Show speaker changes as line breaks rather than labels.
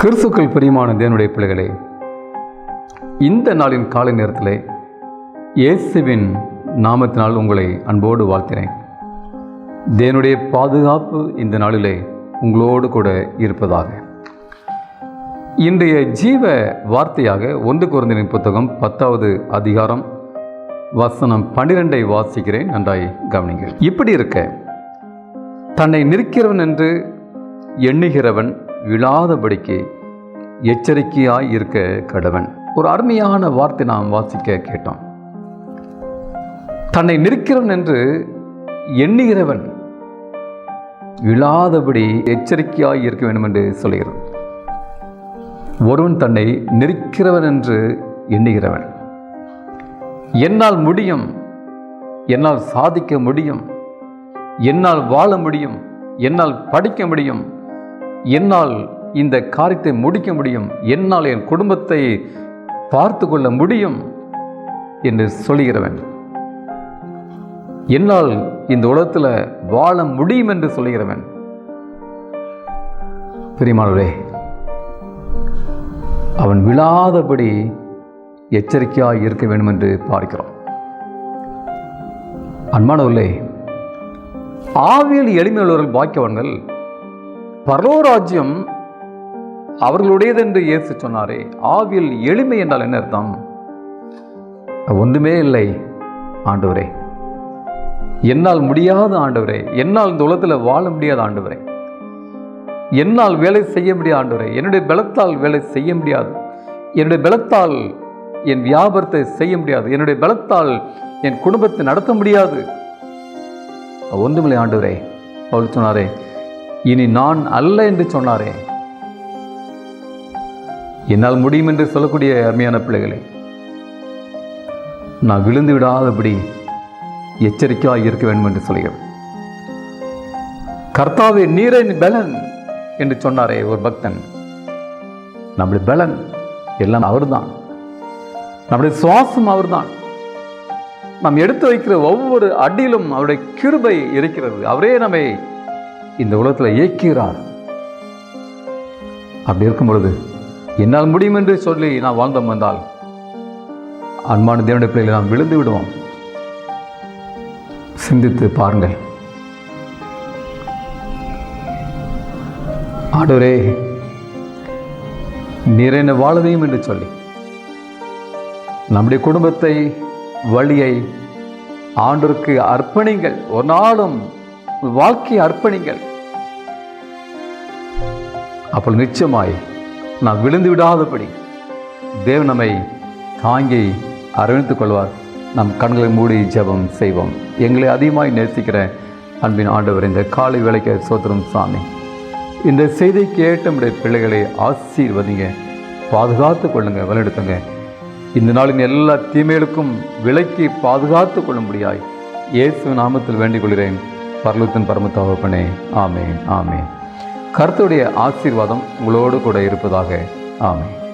கிறிஸ்துக்கள் பிரியமான தேவனுடைய பிள்ளைகளே இந்த நாளின் காலை நேரத்தில் இயேசுவின் நாமத்தினால் உங்களை அன்போடு வாழ்த்தினேன் தேவனுடைய பாதுகாப்பு இந்த நாளிலே உங்களோடு கூட இருப்பதாக. இன்றைய ஜீவ வார்த்தையாக ஒன்று குறைந்தனின் புத்தகம் பத்தாவது அதிகாரம் வசனம் பன்னிரெண்டை வாசிக்கிறேன். நன்றாய் கவனிங்கள் இப்படி இருக்க தன்னை நிற்கிறவன் என்று எண்ணுகிறவன் விழாதபடிக்கு எச்சரிக்கையாய் இருக்க கடவன். ஒரு அருமையான வார்த்தை நாம் வாசிக்க கேட்டோம். தன்னை நிற்கிறவன் என்று எண்ணுகிறவன் விழாதபடி எச்சரிக்கையாய் இருக்க வேண்டும் என்று சொல்கிறான் ஒருவன் தன்னை நிற்கிறவன் என்று எண்ணுகிறவன். என்னால் முடியும் என்னால் சாதிக்க முடியும் என்னால் வாழ முடியும் என்னால் படிக்க முடியும் என்னால் இந்த காரியத்தை முடிக்க முடியும்? என்னால் என் குடும்பத்தை பார்த்து கொள்ள முடியும்? என்று சொல்லுகிறவன் என்னால் இந்த உலகத்தில் வாழ முடியும் என்று சொல்லுகிறவன் பெரியமானவரே அவன் விழாதபடி எச்சரிக்கையாக இருக்க வேண்டும் என்று பார்க்கிறோம். அன்பானவர்களே ஆவியல் எளிமையுள்ளவர்கள் பாக்கியவன்கள் பரலோராஜ்யம் அவர்களுடையது என்று இயேசு சொன்னாரே. ஆவியல் எளிமை என்றால் என்ன அர்த்தம்? ஒன்றுமே இல்லை ஆண்டவரே. என்னால் முடியாத ஆண்டவரே. என்னால் இந்த உலகத்தில் வாழ முடியாத ஆண்டவரே. என்னால் வேலை செய்ய முடியாத ஆண்டவரே. என்னுடைய பலத்தால் வேலை செய்ய முடியாது. என்னுடைய பலத்தால் என் வியாபாரத்தை செய்ய முடியாது. என்னுடைய பலத்தால் என் குடும்பத்தை நடத்த முடியாது. ஒன்றுமில்லை ஆண்டவரே. அவள் சொன்னாரே இனி நான் அல்ல என்று சொன்னாரே. என்னால் முடியும் என்று சொல்லக்கூடிய அருமையான பிள்ளைகளே நான் விழுந்து விடாதபடி எச்சரிக்கையாக இருக்க வேண்டும் என்று சொல்கிறேன் கர்த்தாவே நீரின் பலன் என்று சொன்னாரே ஒரு பக்தன். நம்முடைய பலன் எல்லாம் அவர்தான். நம்முடைய சுவாசம் அவர்தான். நாம் எடுத்து வைக்கிற ஒவ்வொரு அடியிலும் அவருடைய கிருபை இருக்கிறது. அவரே நம்மை இந்த உலகத்தில் இயக்கிறார். அப்படி இருக்கும் பொழுது என்னால் முடியும் என்று சொல்லி நான் வாழ்ந்தோம் வந்தால் அன்பான தேவனுடைய பிள்ளைகளை நாம் விழுந்து விடுவோம். சிந்தித்து பாருங்கள். ஆண்டவரே நிறைந்த வாழதையும் என்று சொல்லி நம்முடைய குடும்பத்தை வழியை ஆண்டோருக்கு அர்ப்பணிங்கள். ஒரு நாளும் வாழ்க்கையை அர்ப்பணிங்கள். அப்போ நிச்சயமாய் நாம் விழுந்து விடாதபடி தேவ நம்மை தாங்கி அரவணைத்துக் கொள்வார். நம் கண்களை மூடி ஜெபம் செய்வோம். எங்களை அதிகமாய் நேசிக்கிற அன்பின் ஆண்டவர் இந்த காலை வேலைக்கு சோத்திரம் சாமி. இந்த செய்தி கேட்ட நம்முடைய பிள்ளைகளை ஆசீர்வதிங்க பாதுகாத்து கொள்ளுங்க வழிநடத்துங்க. இந்த நாளின் எல்லா தீமைகளுக்கும் விலக்கி பாதுகாத்து கொள்ளும்படியாய் இயேசு நாமத்தில் வேண்டிக் கொள்கிறேன். பரலத்தின் பரமத்தாவப்பனே. ஆமே ஆமே கர்த்தருடைய ஆசீர்வாதம் உங்களோடு கூட இருப்பதாக. ஆமை